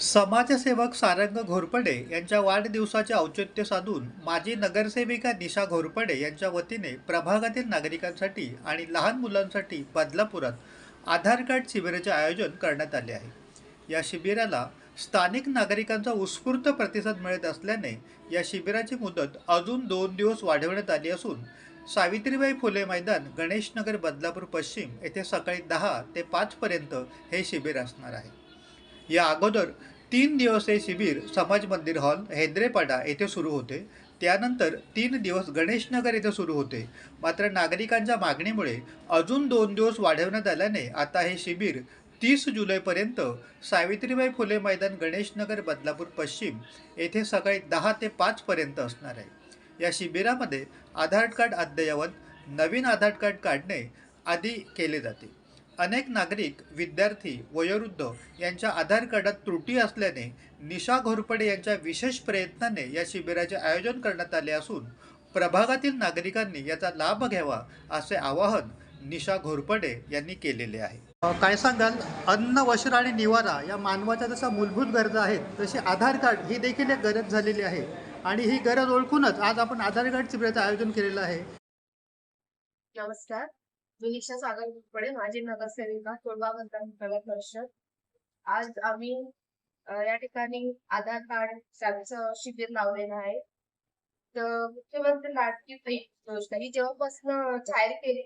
समाजसेवक सारंग घोरपडे यांच्या वाढदिवसाचे औचित्य साधून माजी नगरसेविका निशा घोरपडे यांच्या वतीने प्रभागातील नागरिकांसाठी आणि लहान मुलांसाठी बदलापुरात आधार कार्ड शिबिराचे आयोजन करण्यात आले आहे. या शिबिराला स्थानिक नागरिकांचा उत्स्फूर्त प्रतिसाद मिळत असल्याने या शिबिराची मुदत अजून दोन दिवस वाढवण्यात आली असून सावित्रीबाई फुले मैदान गणेशनगर बदलापूर पश्चिम येथे सकाळी दहा ते पाचपर्यंत हे शिबिर असणार आहे. या अगोदर तीन दिवस हे शिबिर समाज मंदिर हॉल हेंद्रेपाडा येथे सुरू होते. त्यानंतर तीन दिवस गणेशनगर येथे सुरू होते. मात्र नागरिकांच्या मागणीमुळे अजून दोन दिवस वाढवण्यात आल्याने आता हे शिबिर तीस जुलैपर्यंत सावित्रीबाई फुले मैदान गणेशनगर बदलापूर पश्चिम येथे सकाळी दहा ते पाचपर्यंत असणार आहे. या शिबिरामध्ये आधार कार्ड अद्ययावत नवीन आधार कार्ड काढणे आदी केले जाते. अनेक नागरिक विद्यार्थी वयोवृद्ध यांच्या आधार कार्डात त्रुटी असल्याने निशा घोरपडे यांच्या विशेष प्रयत्नाने या शिबिराचे आयोजन करण्यात आले असून प्रभागातील नागरिकांनी याचा लाभ घ्यावा असे आवाहन निशा घोरपडे यांनी केलेले आहे. काय सांगाल? अन्न वस्त्र आणि निवारा या मानवाच्या जशा मूलभूत गरजा आहेत तशी आधार कार्ड ही देखील एक गरज झालेली आहे. आणि ही गरज ओळखूनच आज आपण आधार कार्ड शिबिराचं आयोजन केलेलं आहे. नमस्कार. विनिशा निशा सागर गुरपडे माजी नगरसेविका तोडवा मतदान परिषद आज आम्ही या ठिकाणी आधार कार्ड त्यांचं शिबिर लावलेलं आहे. तर मुख्यमंत्री लाडकी योजना ही जेव्हापासून जाहीर केली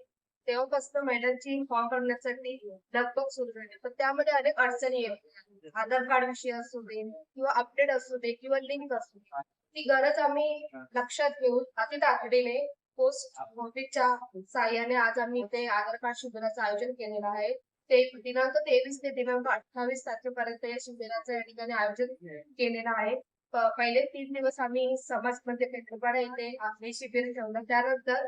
तेव्हापासून महिलांची फॉर्म भरण्यासाठी लगबग सुरू झाली. पण त्यामध्ये अनेक अडचणी येत आधार कार्ड विषयी असू दे किंवा अपडेट असू दे किंवा लिंक असू दे ती गरज आम्ही लक्षात घेऊन अति तातडीने पोस्ट साह्याने आज आम्ही ते आधार कार्ड शिबिराचं आयोजन केलेलं आहे. ते दिनांक तेवीस ते दिनांक अठ्ठावीस तारखेपर्यंत या शिबिराचं या ठिकाणी आयोजन केलेलं आहे. पहिले तीन दिवस आम्ही समाज म्हणजे मध्ये पेट्रोपाडा येथे हे शिबिर ठेवलं. त्यानंतर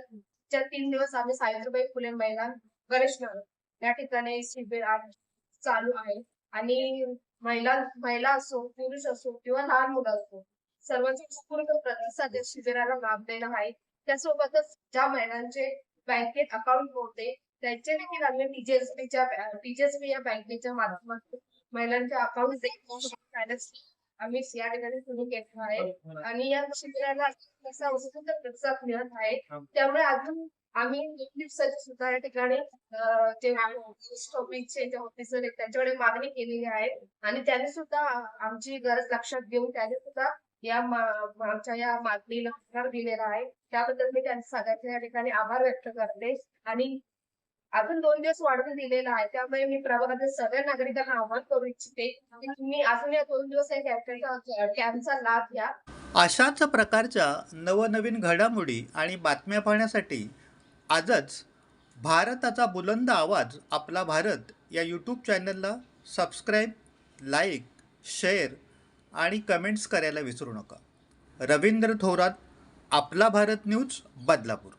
च्या तीन दिवस आम्ही सावित्रीबाई फुले महिला गणेशनगर या ठिकाणी शिबिर चालू आहे. आणि महिला महिला असो पुरुष असो किंवा लहान मुलं असो सर्वांचा उत्स्फूर्त प्रतिसाद या शिबिराला लाभलेला आहे. त्यासोबतच ज्या महिलांचे बँकेत अकाउंट होते त्यांचे देखील आम्ही टीचर्सच्या टीचर्स या बँकेच्या माध्यमातून महिलांचे अकाउंट आम्ही या ठिकाणी सुरू केलेलं आहे. आणि या शिबिराला असा उत्स्फूर्त प्रतिसाद मिळत आहे. त्यामुळे अजून आम्ही दोन दिवसाची सुद्धा या ठिकाणी जे पोस्ट ऑफिसचे जे ऑफिसर आहेत त्यांच्याकडे मागणी केलेली आहे. आणि त्यांनी सुद्धा आमची गरज लक्षात घेऊन त्यांनी सुद्धा या आमच्या या मागणीला होकार दिलेला आहे. त्याबद्दल मी त्या सगळ्यांचे या ठिकाणी आभार व्यक्त करते. आणि अजून दोन दिवस वाढवून दिलेला आहे. त्यामुळे मी प्रभागातील सगळ्या नागरिकांना आव्हान करू इच्छिते की तुम्ही अजून या दोन दिवस या कॅम्पचा कॅम्पचा लाभ घ्या. अशाच प्रकारच्या नवनवीन घडामोडी आणि बातम्या पाहण्यासाठी आजच भारताचा बुलंद आवाज आपला भारत या यूट्यूब चॅनलला सबस्क्राईब लाईक शेअर आणि कमेंट्स करायला विसरू नका. रवींद्र थोरात आपला भारत न्यूज बदलापूर.